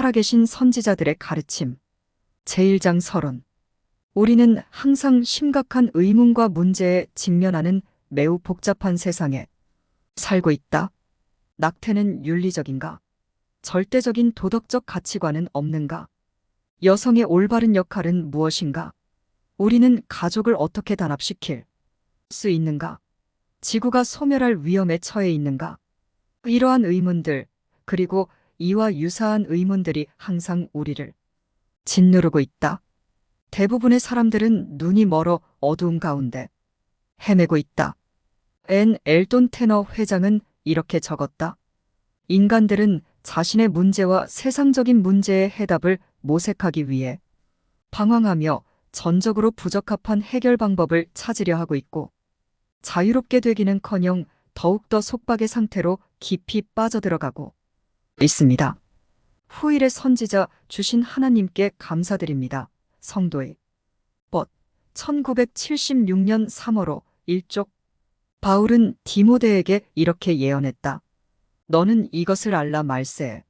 살아계신 선지자들의 가르침. 제1장 서론. 우리는 항상 심각한 의문과 문제에 직면하는 매우 복잡한 세상에 살고 있다. 낙태는 윤리적인가? 절대적인 도덕적 가치관은 없는가? 여성의 올바른 역할은 무엇인가? 우리는 가족을 어떻게 단합시킬 수 있는가? 지구가 소멸할 위험에 처해 있는가? 이러한 의문들, 그리고 이와 유사한 의문들이 항상 우리를 짓누르고 있다. 대부분의 사람들은 눈이 멀어 어두운 가운데 헤매고 있다. 앤 엘돈 테너 회장은 이렇게 적었다. 인간들은 자신의 문제와 세상적인 문제의 해답을 모색하기 위해 방황하며 전적으로 부적합한 해결 방법을 찾으려 하고 있고 자유롭게 되기는 커녕 더욱더 속박의 상태로 깊이 빠져들어가고 있습니다. 후일의 선지자 주신 하나님께 감사드립니다. 성도의 벗 1976년 3월호 일쪽 바울은 디모데에게 이렇게 예언했다. 너는 이것을 알라 말세.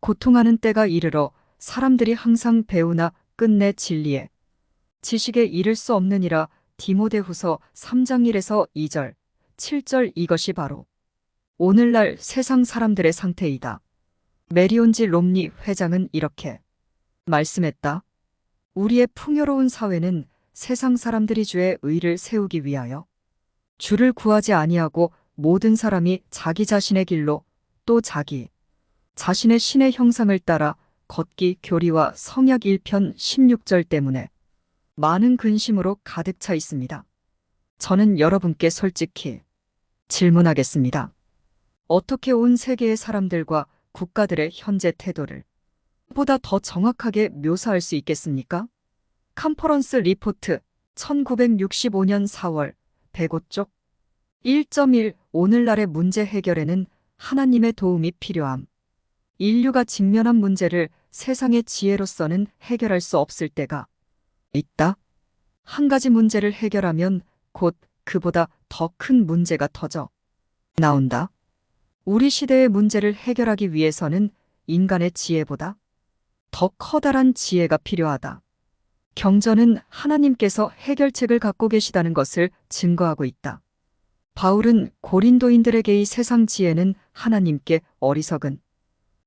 고통하는 때가 이르러 사람들이 항상 배우나 끝내 진리에 지식에 이를 수 없느니라 디모데후서 3장 1에서 2절, 7절 이것이 바로 오늘날 세상 사람들의 상태이다. 메리온지 롬니 회장은 이렇게 말씀했다. 우리의 풍요로운 사회는 세상 사람들이 주의 의를 세우기 위하여 주를 구하지 아니하고 모든 사람이 자기 자신의 길로 또 자기 자신의 신의 형상을 따라 걷기 교리와 성약 1편 16절 때문에 많은 근심으로 가득 차 있습니다. 저는 여러분께 솔직히 질문하겠습니다. 어떻게 온 세계의 사람들과 국가들의 현재 태도를 보다 더 정확하게 묘사할 수 있겠습니까? 컨퍼런스 리포트 1965년 4월 105쪽 1.1 오늘날의 문제 해결에는 하나님의 도움이 필요함. 인류가 직면한 문제를 세상의 지혜로서는 해결할 수 없을 때가 있다. 한 가지 문제를 해결하면 곧 그보다 더 큰 문제가 터져 나온다. 우리 시대의 문제를 해결하기 위해서는 인간의 지혜보다 더 커다란 지혜가 필요하다. 경전은 하나님께서 해결책을 갖고 계시다는 것을 증거하고 있다. 바울은 고린도인들에게 이 세상 지혜는 하나님께 어리석은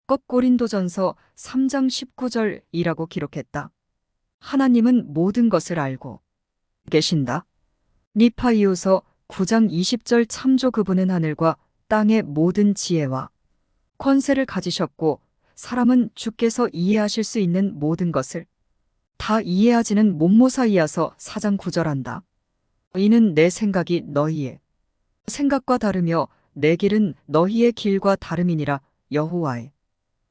것 고린도전서 3장 19절이라고 기록했다. 하나님은 모든 것을 알고 계신다. 니파이오서 9장 20절 참조 그분은 하늘과 땅의 모든 지혜와 권세를 가지셨고 사람은 주께서 이해하실 수 있는 모든 것을 다 이해하지는 못모사이어서 사장 구절한다. 이는 내 생각이 너희의 생각과 다르며 내 길은 너희의 길과 다름이니라 여호와의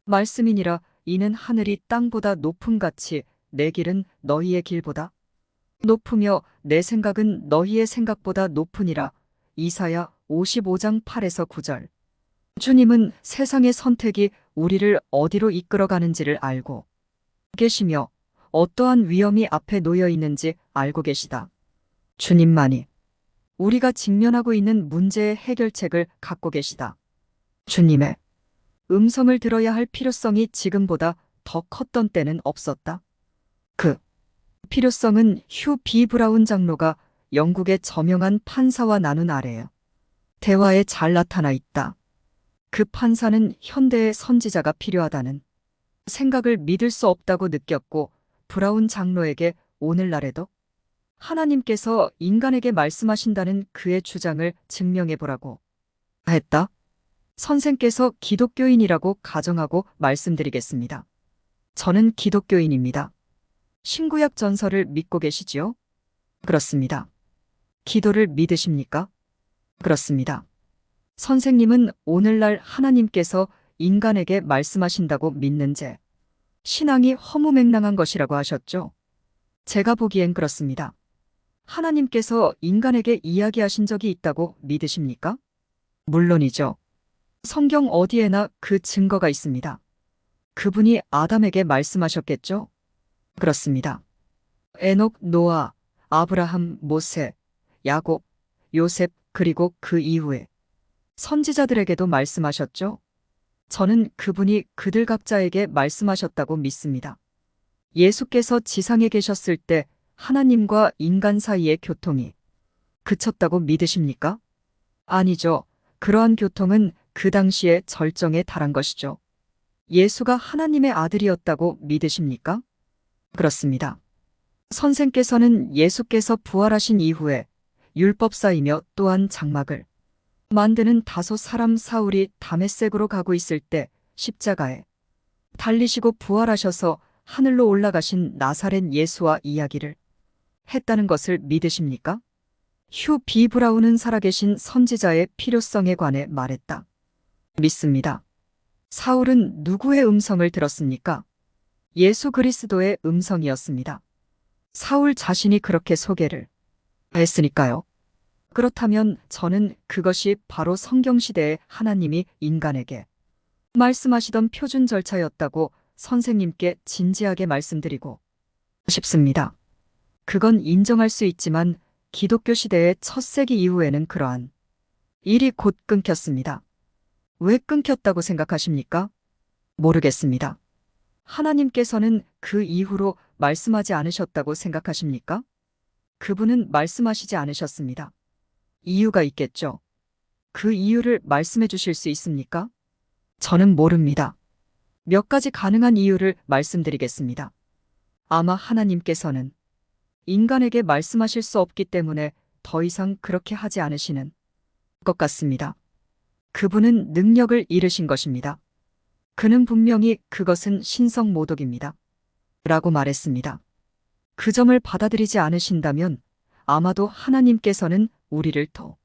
말씀이니라 이는 하늘이 땅보다 높음 같이 내 길은 너희의 길보다 높으며 내 생각은 너희의 생각보다 높으니라 이사야 55장 8에서 9절 주님은 세상의 선택이 우리를 어디로 이끌어가는지를 알고 계시며 어떠한 위험이 앞에 놓여 있는지 알고 계시다. 주님만이 우리가 직면하고 있는 문제의 해결책을 갖고 계시다. 주님의 음성을 들어야 할 필요성이 지금보다 더 컸던 때는 없었다. 그 필요성은 휴 비 브라운 장로가 영국의 저명한 판사와 나눈 아래에 대화에 잘 나타나 있다. 그 판사는 현대의 선지자가 필요하다는 생각을 믿을 수 없다고 느꼈고 브라운 장로에게 오늘날에도 하나님께서 인간에게 말씀하신다는 그의 주장을 증명해 보라고 했다. 선생께서 기독교인이라고 가정하고 말씀드리겠습니다. 저는 기독교인입니다. 신구약 전설을 믿고 계시지요? 그렇습니다. 기도를 믿으십니까? 그렇습니다. 선생님은 오늘날 하나님께서 인간에게 말씀하신다고 믿는지 신앙이 허무맹랑한 것이라고 하셨죠? 제가 보기엔 그렇습니다. 하나님께서 인간에게 이야기하신 적이 있다고 믿으십니까? 물론이죠. 성경 어디에나 그 증거가 있습니다. 그분이 아담에게 말씀하셨겠죠? 그렇습니다. 에녹, 노아, 아브라함, 모세, 야곱, 요셉, 그리고 그 이후에 선지자들에게도 말씀하셨죠? 저는 그분이 그들 각자에게 말씀하셨다고 믿습니다. 예수께서 지상에 계셨을 때 하나님과 인간 사이의 교통이 그쳤다고 믿으십니까? 아니죠. 그러한 교통은 그 당시에 절정에 달한 것이죠. 예수가 하나님의 아들이었다고 믿으십니까? 그렇습니다. 선생께서는 예수께서 부활하신 이후에 율법사이며 또한 장막을 만드는 다소 사람 사울이 다메섹으로 가고 있을 때 십자가에 달리시고 부활하셔서 하늘로 올라가신 나사렛 예수와 이야기를 했다는 것을 믿으십니까? 휴 비 브라운은 살아계신 선지자의 필요성에 관해 말했다. 믿습니다. 사울은 누구의 음성을 들었습니까? 예수 그리스도의 음성이었습니다. 사울 자신이 그렇게 소개를 했으니까요. 그렇다면 저는 그것이 바로 성경시대에 하나님이 인간에게 말씀하시던 표준 절차였다고 선생님께 진지하게 말씀드리고 싶습니다. 그건 인정할 수 있지만 기독교 시대의 첫 세기 이후에는 그러한 일이 곧 끊겼습니다. 왜 끊겼다고 생각하십니까? 모르겠습니다. 하나님께서는 그 이후로 말씀하지 않으셨다고 생각하십니까? 그분은 말씀하시지 않으셨습니다. 이유가 있겠죠. 그 이유를 말씀해 주실 수 있습니까? 저는 모릅니다. 몇 가지 가능한 이유를 말씀드리겠습니다. 아마 하나님께서는 인간에게 말씀하실 수 없기 때문에 더 이상 그렇게 하지 않으시는 것 같습니다. 그분은 능력을 잃으신 것입니다. 그는 분명히 그것은 신성 모독입니다. 라고 말했습니다. 그 점을 받아들이지 않으신다면 아마도 하나님께서는 우리를 더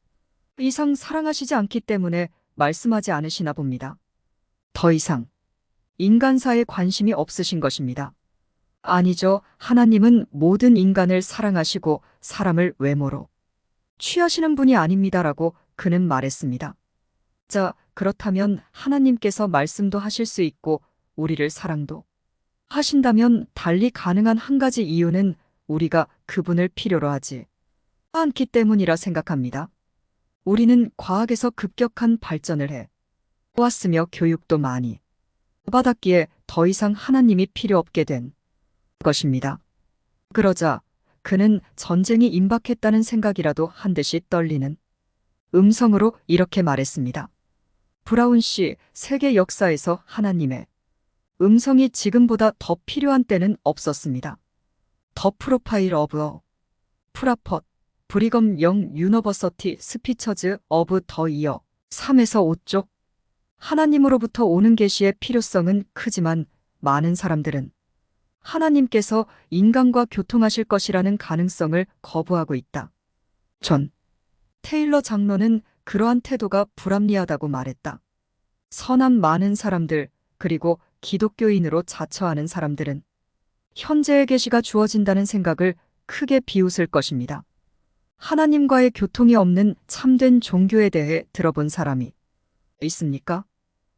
이상 사랑하시지 않기 때문에 말씀하지 않으시나 봅니다. 더 이상 인간사에 관심이 없으신 것입니다. 아니죠. 하나님은 모든 인간을 사랑하시고 사람을 외모로 취하시는 분이 아닙니다라고 그는 말했습니다. 자, 그렇다면 하나님께서 말씀도 하실 수 있고 우리를 사랑도 하신다면 달리 가능한 한 가지 이유는 우리가 그분을 필요로 하지 않기 때문이라 생각합니다. 우리는 과학에서 급격한 발전을 해 왔으며 교육도 많이 받았기에 더 이상 하나님이 필요 없게 된 것입니다. 그러자 그는 전쟁이 임박했다는 생각이라도 한 듯이 떨리는 음성으로 이렇게 말했습니다. 브라운 씨, 세계 역사에서 하나님의 음성이 지금보다 더 필요한 때는 없었습니다. 더 프로파일 오브 어 프라펫 브리검 영 유너버서티 스피처즈 오브 더 이어 3에서 5쪽 하나님으로부터 오는 계시의 필요성은 크지만 많은 사람들은 하나님께서 인간과 교통하실 것이라는 가능성을 거부하고 있다. 존 테일러 장로는 그러한 태도가 불합리하다고 말했다. 선한 많은 사람들, 그리고 기독교인으로 자처하는 사람들은 현재의 계시가 주어진다는 생각을 크게 비웃을 것입니다. 하나님과의 교통이 없는 참된 종교에 대해 들어본 사람이 있습니까?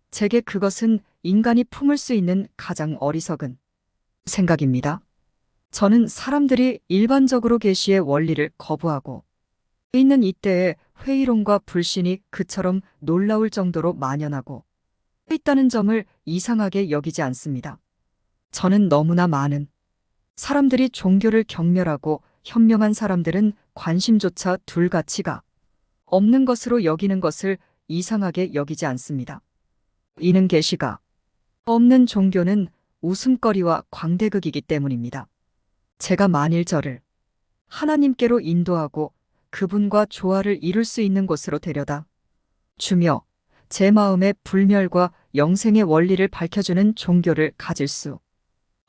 제게 그것은 인간이 품을 수 있는 가장 어리석은 생각입니다. 저는 사람들이 일반적으로 계시의 원리를 거부하고 있는 이때에 회의론과 불신이 그처럼 놀라울 정도로 만연하고 있다는 점을 이상하게 여기지 않습니다. 저는 너무나 많은 사람들이 종교를 경멸하고 현명한 사람들은 관심조차 둘 가치가 없는 것으로 여기는 것을 이상하게 여기지 않습니다. 이는 계시가 없는 종교는 웃음거리와 광대극이기 때문입니다. 제가 만일 저를 하나님께로 인도하고 그분과 조화를 이룰 수 있는 곳으로 데려다 주며 제 마음의 불멸과 영생의 원리를 밝혀주는 종교를 가질 수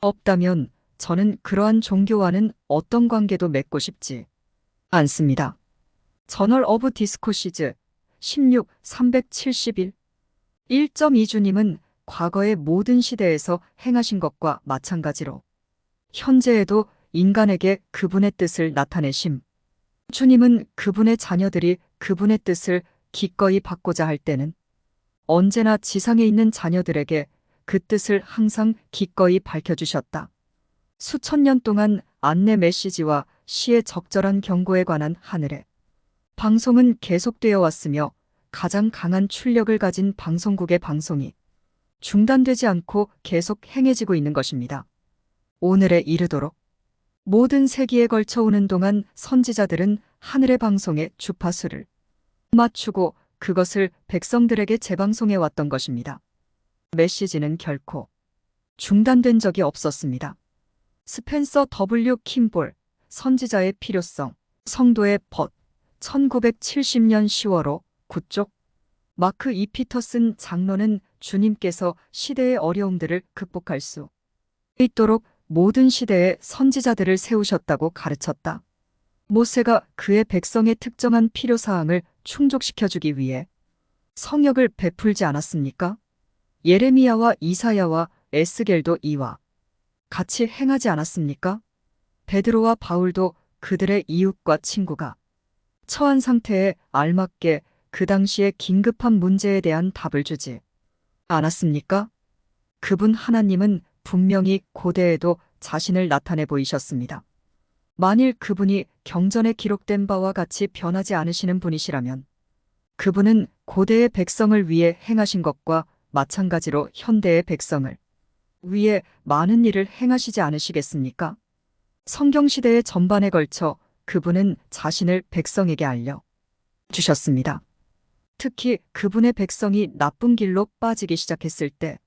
없다면 저는 그러한 종교와는 어떤 관계도 맺고 싶지 않습니다. 저널 어브 디스코시즈 16 371 1.2주님은 과거의 모든 시대에서 행하신 것과 마찬가지로 현재에도 인간에게 그분의 뜻을 나타내심. 주님은 그분의 자녀들이 그분의 뜻을 기꺼이 받고자 할 때는 언제나 지상에 있는 자녀들에게 그 뜻을 항상 기꺼이 밝혀주셨다. 수천 년 동안 안내 메시지와 시의 적절한 경고에 관한 하늘의 방송은 계속되어 왔으며 가장 강한 출력을 가진 방송국의 방송이 중단되지 않고 계속 행해지고 있는 것입니다. 오늘에 이르도록 모든 세기에 걸쳐 오는 동안 선지자들은 하늘의 방송에 주파수를 맞추고 그것을 백성들에게 재방송해 왔던 것입니다. 메시지는 결코 중단된 적이 없었습니다. 스펜서 W. 킴볼, 선지자의 필요성, 성도의 벗, 1970년 10월호 9쪽, 마크 이 피터슨 장로는 주님께서 시대의 어려움들을 극복할 수 있도록 모든 시대에 선지자들을 세우셨다고 가르쳤다. 모세가 그의 백성의 특정한 필요사항을 충족시켜주기 위해 성역을 베풀지 않았습니까? 예레미야와 이사야와 에스겔도 이와 같이 행하지 않았습니까? 베드로와 바울도 그들의 이웃과 친구가 처한 상태에 알맞게 그 당시의 긴급한 문제에 대한 답을 주지 않았습니까? 그분 하나님은 분명히 고대에도 자신을 나타내 보이셨습니다. 만일 그분이 경전에 기록된 바와 같이 변하지 않으시는 분이시라면 그분은 고대의 백성을 위해 행하신 것과 마찬가지로 현대의 백성을 위해 많은 일을 행하시지 않으시겠습니까? 성경시대의 전반에 걸쳐 그분은 자신을 백성에게 알려 주셨습니다. 특히 그분의 백성이 나쁜 길로 빠지기 시작했을 때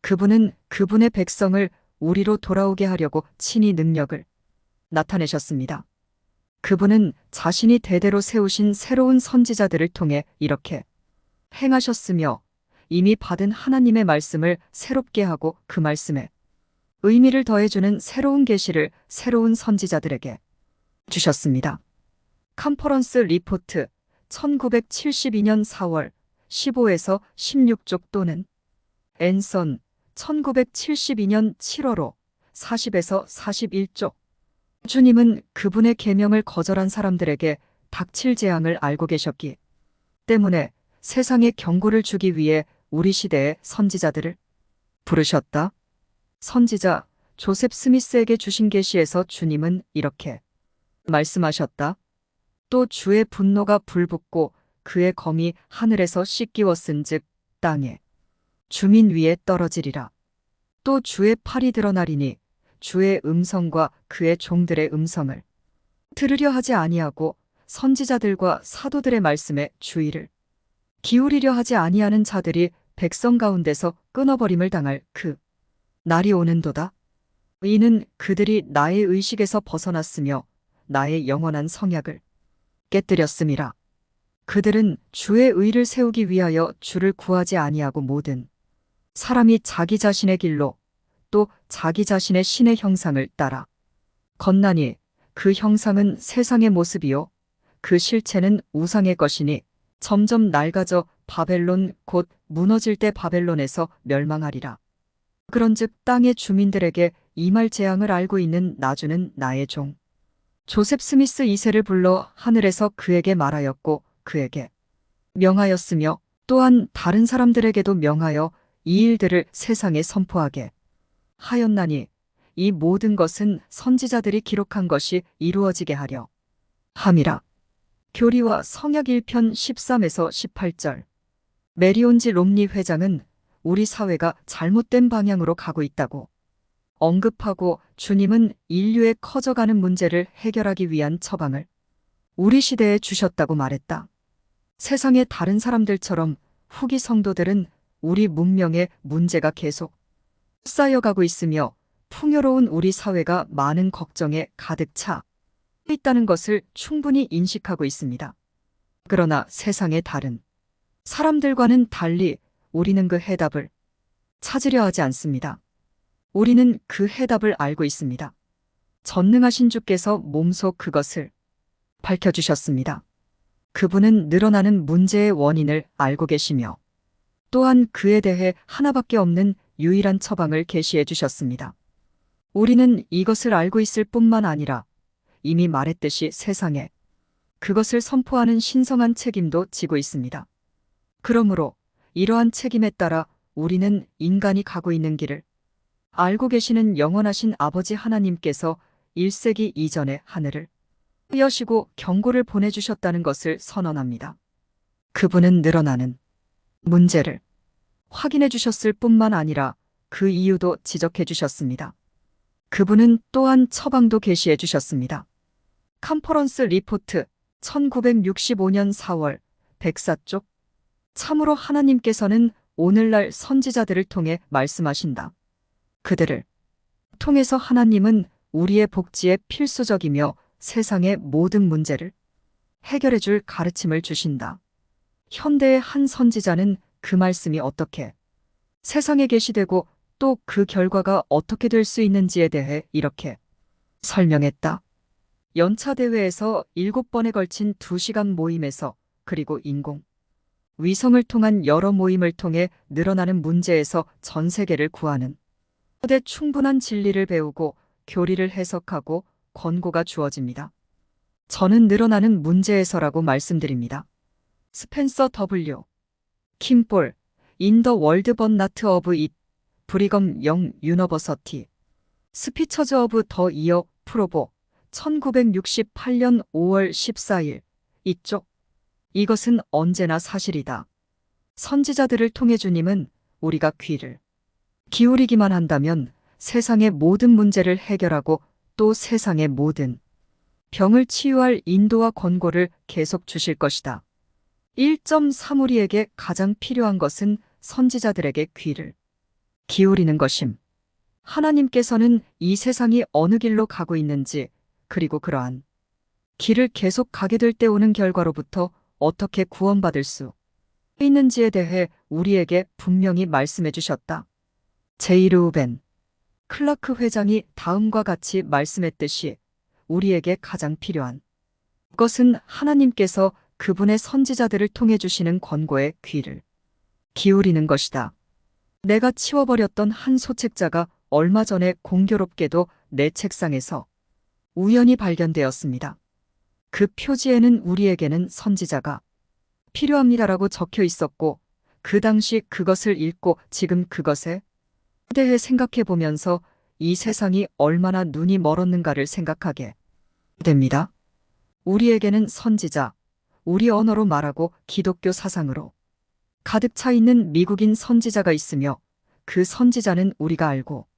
그분은 그분의 백성을 우리로 돌아오게 하려고 친히 능력을 나타내셨습니다. 그분은 자신이 대대로 세우신 새로운 선지자들을 통해 이렇게 행하셨으며 이미 받은 하나님의 말씀을 새롭게 하고 그 말씀에 의미를 더해주는 새로운 계시를 새로운 선지자들에게 주셨습니다. 컨퍼런스 리포트 1972년 4월 15에서 16쪽 또는 앤선 1972년 7월호 40에서 41쪽 주님은 그분의 계명을 거절한 사람들에게 닥칠 재앙을 알고 계셨기 때문에 세상에 경고를 주기 위해 우리 시대의 선지자들을 부르셨다. 선지자 조셉 스미스에게 주신 계시에서 주님은 이렇게 말씀하셨다. 또 주의 분노가 불붙고 그의 검이 하늘에서 씻기웠은즉 땅에 주민 위에 떨어지리라. 또 주의 팔이 드러나리니 주의 음성과 그의 종들의 음성을 들으려 하지 아니하고 선지자들과 사도들의 말씀에 주의를 기울이려 하지 아니하는 자들이 백성 가운데서 끊어버림을 당할 그 날이 오는도다. 이는 그들이 나의 의식에서 벗어났으며 나의 영원한 성약을 깨뜨렸음이라. 그들은 주의 의를 세우기 위하여 주를 구하지 아니하고 모든 사람이 자기 자신의 길로 또 자기 자신의 신의 형상을 따라 건나니 그 형상은 세상의 모습이요 그 실체는 우상의 것이니 점점 낡아져 바벨론 곧 무너질 때 바벨론에서 멸망하리라. 그런즉 땅의 주민들에게 이말 재앙을 알고 있는 나주는 나의 종. 조셉 스미스 2세를 불러 하늘에서 그에게 말하였고 그에게 명하였으며 또한 다른 사람들에게도 명하여 이 일들을 세상에 선포하게 하였나니 이 모든 것은 선지자들이 기록한 것이 이루어지게 하려 함이라. 교리와 성약 1편 13에서 18절 메리온지 롬리 회장은 우리 사회가 잘못된 방향으로 가고 있다고 언급하고 주님은 인류의 커져가는 문제를 해결하기 위한 처방을 우리 시대에 주셨다고 말했다. 세상의 다른 사람들처럼 후기 성도들은 우리 문명의 문제가 계속 쌓여가고 있으며 풍요로운 우리 사회가 많은 걱정에 가득 차 있다는 것을 충분히 인식하고 있습니다. 그러나 세상의 다른 사람들과는 달리 우리는 그 해답을 찾으려 하지 않습니다. 우리는 그 해답을 알고 있습니다. 전능하신 주께서 몸소 그것을 밝혀주셨습니다. 그분은 늘어나는 문제의 원인을 알고 계시며 또한 그에 대해 하나밖에 없는 유일한 처방을 계시해 주셨습니다. 우리는 이것을 알고 있을 뿐만 아니라 이미 말했듯이 세상에 그것을 선포하는 신성한 책임도 지고 있습니다. 그러므로 이러한 책임에 따라 우리는 인간이 가고 있는 길을 알고 계시는 영원하신 아버지 하나님께서 1세기 이전에 하늘을 여시고 경고를 보내주셨다는 것을 선언합니다. 그분은 늘어나는 문제를 확인해 주셨을 뿐만 아니라 그 이유도 지적해 주셨습니다. 그분은 또한 처방도 게시해 주셨습니다. 컨퍼런스 리포트 1965년 4월 백사 쪽 참으로 하나님께서는 오늘날 선지자들을 통해 말씀하신다. 그들을 통해서 하나님은 우리의 복지에 필수적이며 세상의 모든 문제를 해결해 줄 가르침을 주신다. 현대의 한 선지자는 그 말씀이 어떻게 세상에 계시되고 또 그 결과가 어떻게 될 수 있는지에 대해 이렇게 설명했다. 연차 대회에서 7번에 걸친 2시간 모임에서 그리고 인공 위성을 통한 여러 모임을 통해 늘어나는 문제에서 전 세계를 구하는 대 충분한 진리를 배우고 교리를 해석하고 권고가 주어집니다. 저는 늘어나는 문제에서라고 말씀드립니다. 스펜서 W. 킴볼, 인더 월드 번 나트 오브 잇, 브리검 영 유너버서티, 스피처즈 오브 더 이어 프로보, 1968년 5월 14일, 이쪽. 이것은 언제나 사실이다. 선지자들을 통해 주님은 우리가 귀를 기울이기만 한다면 세상의 모든 문제를 해결하고 또 세상의 모든 병을 치유할 인도와 권고를 계속 주실 것이다. 1.3 우리에게 가장 필요한 것은 선지자들에게 귀를 기울이는 것임. 하나님께서는 이 세상이 어느 길로 가고 있는지, 그리고 그러한 길을 계속 가게 될 때 오는 결과로부터 어떻게 구원받을 수 있는지에 대해 우리에게 분명히 말씀해 주셨다. 제이르우벤 클라크 회장이 다음과 같이 말씀했듯이 우리에게 가장 필요한 것은 하나님께서 그분의 선지자들을 통해 주시는 권고에 귀를 기울이는 것이다. 내가 치워버렸던 한 소책자가 얼마 전에 공교롭게도 내 책상에서 우연히 발견되었습니다. 그 표지에는 우리에게는 선지자가 필요합니다라고 적혀 있었고 그 당시 그것을 읽고 지금 그것에 대해 생각해 보면서 이 세상이 얼마나 눈이 멀었는가를 생각하게 됩니다. 우리에게는 선지자, 우리 언어로 말하고 기독교 사상으로 가득 차 있는 미국인 선지자가 있으며 그 선지자는 우리가 알고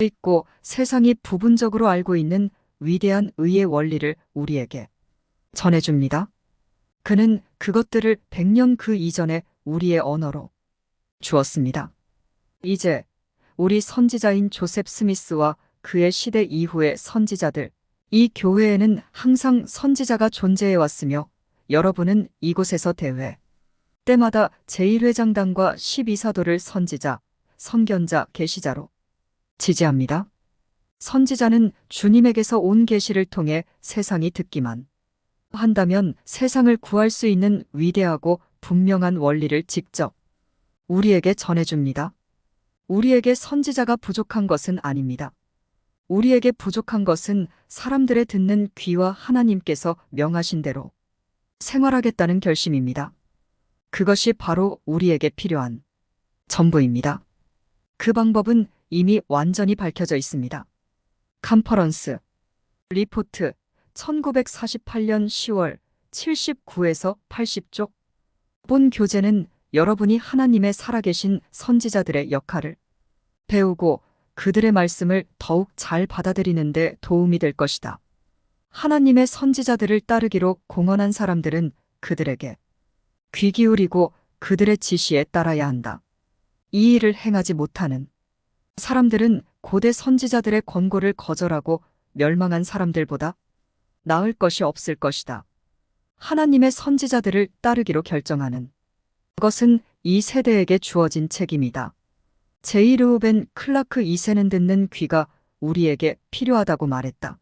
있고 세상이 부분적으로 알고 있는 위대한 의의 원리를 우리에게 전해줍니다. 그는 그것들을 100년 그 이전에 우리의 언어로 주었습니다. 이제 우리 선지자인 조셉 스미스와 그의 시대 이후의 선지자들, 이 교회에는 항상 선지자가 존재해 왔으며 여러분은 이곳에서 대회 때마다 제1회장단과 12사도를 선지자, 선견자, 계시자로 지지합니다. 선지자는 주님에게서 온 계시를 통해 세상이 듣기만 한다면 세상을 구할 수 있는 위대하고 분명한 원리를 직접 우리에게 전해줍니다. 우리에게 선지자가 부족한 것은 아닙니다. 우리에게 부족한 것은 사람들의 듣는 귀와 하나님께서 명하신 대로 생활하겠다는 결심입니다. 그것이 바로 우리에게 필요한 전부입니다. 그 방법은 이미 완전히 밝혀져 있습니다. 컨퍼런스 리포트 1948년 10월 79에서 80쪽 본 교재는 여러분이 하나님의 살아계신 선지자들의 역할을 배우고 그들의 말씀을 더욱 잘 받아들이는데 도움이 될 것이다. 하나님의 선지자들을 따르기로 공언한 사람들은 그들에게 귀 기울이고 그들의 지시에 따라야 한다. 이 일을 행하지 못하는 사람들은 고대 선지자들의 권고를 거절하고 멸망한 사람들보다 나을 것이 없을 것이다. 하나님의 선지자들을 따르기로 결정하는 것은 이 세대에게 주어진 책임이다. 제이르우벤 클라크 2세는 듣는 귀가 우리에게 필요하다고 말했다.